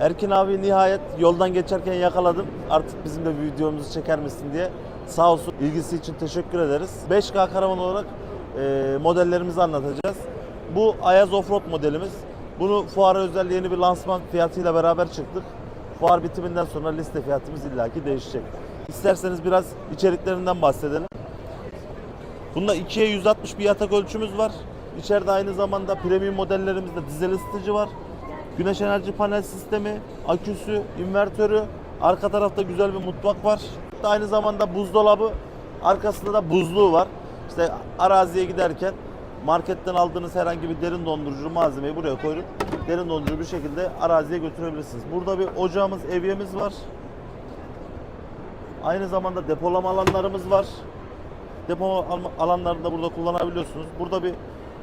Erkin abi nihayet yoldan geçerken yakaladım. Artık bizim de videomuzu çeker misin diye. Sağ olsun ilgisi için teşekkür ederiz. 5K karavan olarak e, modellerimizi anlatacağız. Bu Ayaz Offroad modelimiz. Bunu fuara özel yeni bir lansman fiyatıyla beraber çıktık. Fuar bitiminden sonra liste fiyatımız illaki değişecek. İsterseniz biraz içeriklerinden bahsedelim. Bunda 2'ye 160 bir yatak ölçümüz var. İçeride aynı zamanda premium modellerimizde dizel ısıtıcı var. Güneş enerji panel sistemi, aküsü, invertörü. Arka tarafta güzel bir mutfak var. Aynı zamanda buzdolabı, arkasında da buzluğu var. İşte araziye giderken marketten aldığınız herhangi bir derin dondurucu malzemeyi buraya koyup derin dondurucu bir şekilde araziye götürebilirsiniz. Burada bir ocağımız, evyemiz var. Aynı zamanda depolama alanlarımız var. Depo al- alanlarını da burada kullanabiliyorsunuz. Burada bir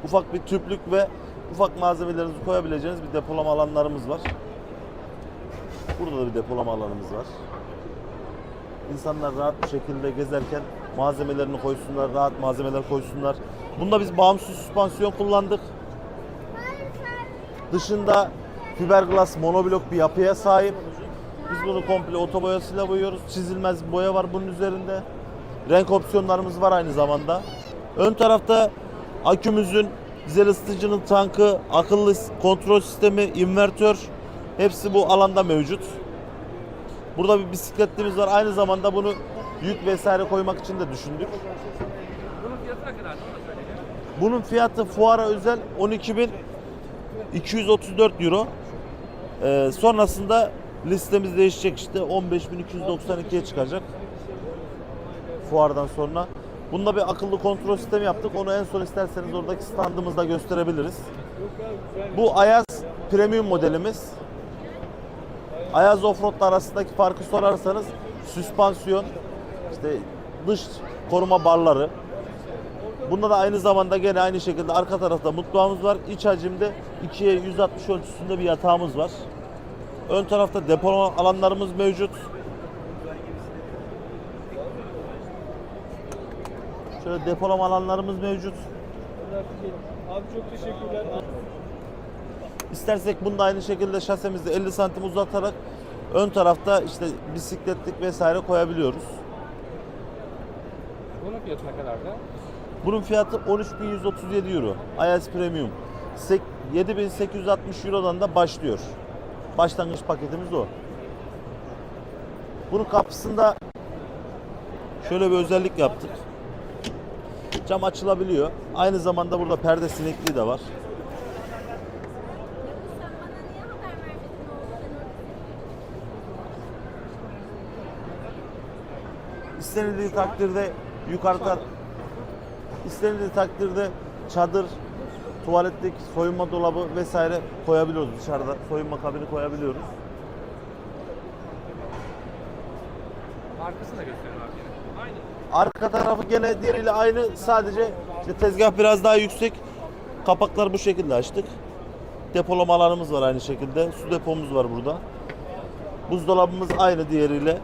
ufak bir tüplük ve ufak malzemelerinizi koyabileceğiniz bir depolama alanlarımız var. Burada da bir depolama alanımız var. İnsanlar rahat bir şekilde gezerken malzemelerini koysunlar, rahat malzemeler koysunlar. Bunda biz bağımsız süspansiyon kullandık. Dışında fiberglass monoblok bir yapıya sahip. Biz bunu komple otoboyasıyla boyuyoruz. Çizilmez bir boya var bunun üzerinde. Renk opsiyonlarımız var aynı zamanda. Ön tarafta akümüzün, dizel ısıtıcının tankı, akıllı kontrol sistemi, invertör hepsi bu alanda mevcut. Burada bir bisikletimiz var. Aynı zamanda bunu yük vesaire koymak için de düşündük. Bunun fiyatı fuara özel 12.234 euro. Ee, sonrasında listemiz değişecek işte 15.292'ye çıkacak. Fuardan sonra. Bunda bir akıllı kontrol sistemi yaptık. Onu en son isterseniz oradaki standımızda gösterebiliriz. Bu Ayaz Premium modelimiz. Ayaz Offroad arasındaki farkı sorarsanız süspansiyon, işte dış koruma barları, Bunda da aynı zamanda gene aynı şekilde arka tarafta mutfağımız var. İç hacimde 2'ye 160 ölçüsünde bir yatağımız var. Ön tarafta depolama alanlarımız mevcut. Şöyle depolama alanlarımız mevcut. Abi çok teşekkürler. İstersek bunu da aynı şekilde şasemizde 50 santim uzatarak ön tarafta işte bisikletlik vesaire koyabiliyoruz. Bunun fiyatı ne kadar da? Bunun fiyatı 13.137 euro. IS Premium. Sek- 7860 Euro'dan da başlıyor. Başlangıç paketimiz o. Bunun kapısında şöyle bir özellik yaptık. Cam açılabiliyor. Aynı zamanda burada perde sinekliği de var. İstenildiği takdirde yukarıda istenildiği takdirde çadır, tuvaletlik, soyunma dolabı vesaire koyabiliyoruz dışarıda. Soyunma kabini koyabiliyoruz. Arkasını da gösterin abi. Aynı. Arka tarafı gene diğeriyle aynı. Sadece işte tezgah biraz daha yüksek. Kapaklar bu şekilde açtık. Depolama alanımız var aynı şekilde. Su depomuz var burada. Buzdolabımız aynı diğeriyle.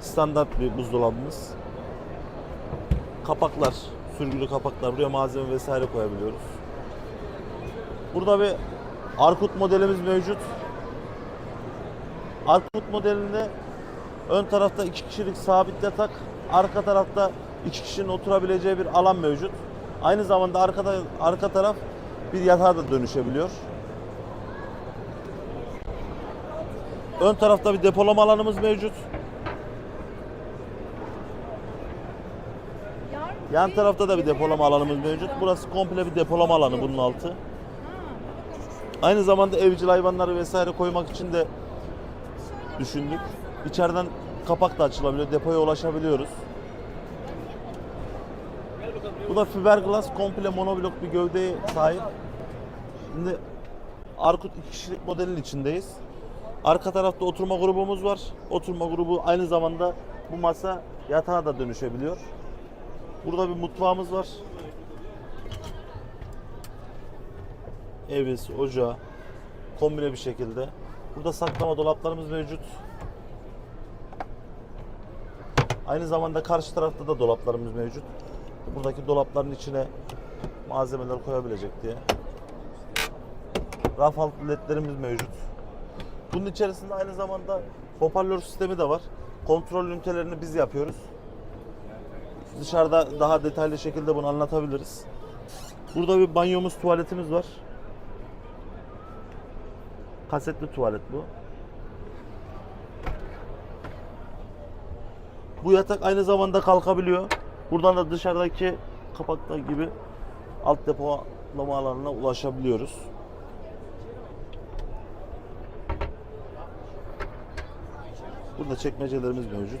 Standart bir buzdolabımız. Kapaklar, sürgülü kapaklar. Buraya malzeme vesaire koyabiliyoruz. Burada bir Arkut modelimiz mevcut. Arkut modelinde Ön tarafta iki kişilik sabit yatak, arka tarafta iki kişinin oturabileceği bir alan mevcut. Aynı zamanda arkada arka taraf bir yatağa da dönüşebiliyor. Ön tarafta bir depolama alanımız mevcut. Yan tarafta da bir depolama alanımız mevcut. Burası komple bir depolama alanı bunun altı. Aynı zamanda evcil hayvanları vesaire koymak için de düşündük. İçeriden kapak da açılabiliyor. Depoya ulaşabiliyoruz. Bu da fiberglass komple monoblok bir gövdeye sahip. Şimdi Arkut 2 kişilik modelin içindeyiz. Arka tarafta oturma grubumuz var. Oturma grubu aynı zamanda bu masa yatağa da dönüşebiliyor. Burada bir mutfağımız var. Evimiz, ocağı kombine bir şekilde. Burada saklama dolaplarımız mevcut. Aynı zamanda karşı tarafta da dolaplarımız mevcut. Buradaki dolapların içine malzemeler koyabilecek diye. Raf altı mevcut. Bunun içerisinde aynı zamanda hoparlör sistemi de var. Kontrol ünitelerini biz yapıyoruz. Dışarıda daha detaylı şekilde bunu anlatabiliriz. Burada bir banyomuz, tuvaletimiz var. Kasetli tuvalet bu. Bu yatak aynı zamanda kalkabiliyor. Buradan da dışarıdaki kapakta gibi alt depolama alanına ulaşabiliyoruz. Burada çekmecelerimiz mevcut.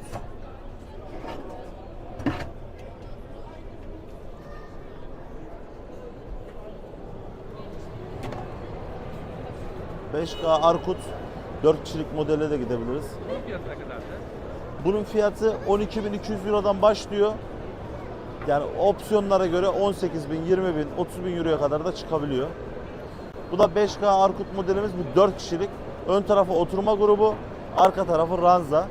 ...5K Arkut 4 kişilik modele de gidebiliriz. Bunun fiyatı ne kadardı? Bunun fiyatı 12.200 Euro'dan başlıyor. Yani opsiyonlara göre 18.000, 20.000, 30.000 Euro'ya kadar da çıkabiliyor. Bu da 5K Arkut modelimiz bu 4 kişilik. Ön tarafı oturma grubu, arka tarafı ranza.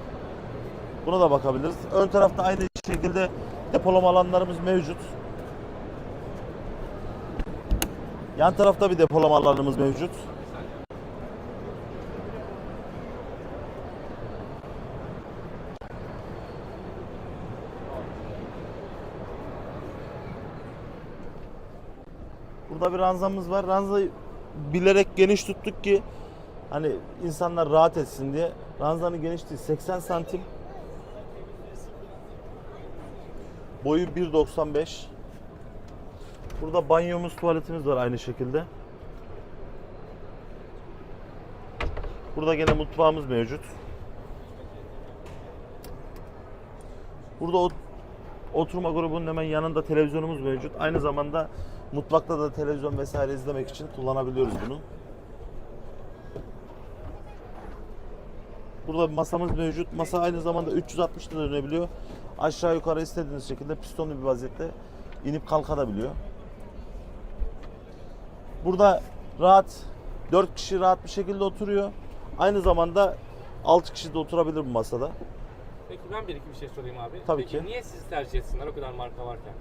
Buna da bakabiliriz. Ön tarafta aynı şekilde depolama alanlarımız mevcut. Yan tarafta bir depolama alanımız mevcut. Burada bir ranzamız var. Ranzayı bilerek geniş tuttuk ki hani insanlar rahat etsin diye. Ranzanın genişliği 80 santim. Boyu 1.95. Burada banyomuz, tuvaletimiz var aynı şekilde. Burada gene mutfağımız mevcut. Burada ot- oturma grubunun hemen yanında televizyonumuz mevcut. Aynı zamanda mutfakta da televizyon vesaire izlemek için kullanabiliyoruz bunu. Burada bir masamız mevcut. Masa aynı zamanda 360 da dönebiliyor. Aşağı yukarı istediğiniz şekilde pistonlu bir vaziyette inip kalkabiliyor. Burada rahat 4 kişi rahat bir şekilde oturuyor. Aynı zamanda 6 kişi de oturabilir bu masada. Peki ben bir iki bir şey sorayım abi. Tabii Peki ki. niye sizi tercih etsinler o kadar marka varken?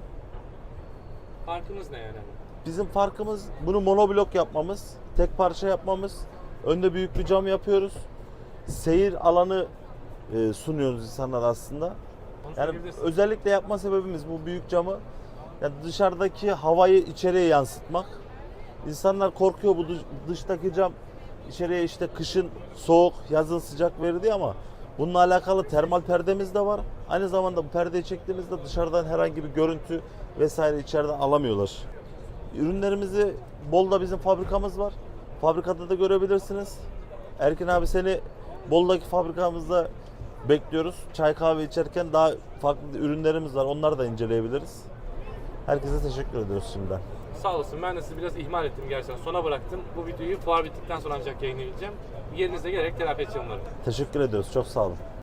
Farkınız ne yani? Bizim farkımız bunu monoblok yapmamız, tek parça yapmamız. Önde büyük bir cam yapıyoruz. Seyir alanı e, sunuyoruz insanlara aslında. Yani özellikle yapma sebebimiz bu büyük camı yani dışarıdaki havayı içeriye yansıtmak. İnsanlar korkuyor bu dış- dıştaki cam içeriye işte kışın soğuk, yazın sıcak verdi ama bununla alakalı termal perdemiz de var. Aynı zamanda bu perdeyi çektiğimizde dışarıdan herhangi bir görüntü vesaire içeriden alamıyorlar. Ürünlerimizi Bol'da bizim fabrikamız var. Fabrikada da görebilirsiniz. Erkin abi seni Bol'daki fabrikamızda bekliyoruz. Çay kahve içerken daha farklı ürünlerimiz var. Onları da inceleyebiliriz. Herkese teşekkür ediyoruz şimdiden. Sağ olasın ben de sizi biraz ihmal ettim gerçekten. Sona bıraktım. Bu videoyu fuar bittikten sonra ancak yayınlayacağım. Yerinizde gelerek telafi edeceğim. Teşekkür ediyoruz. Çok sağ olun.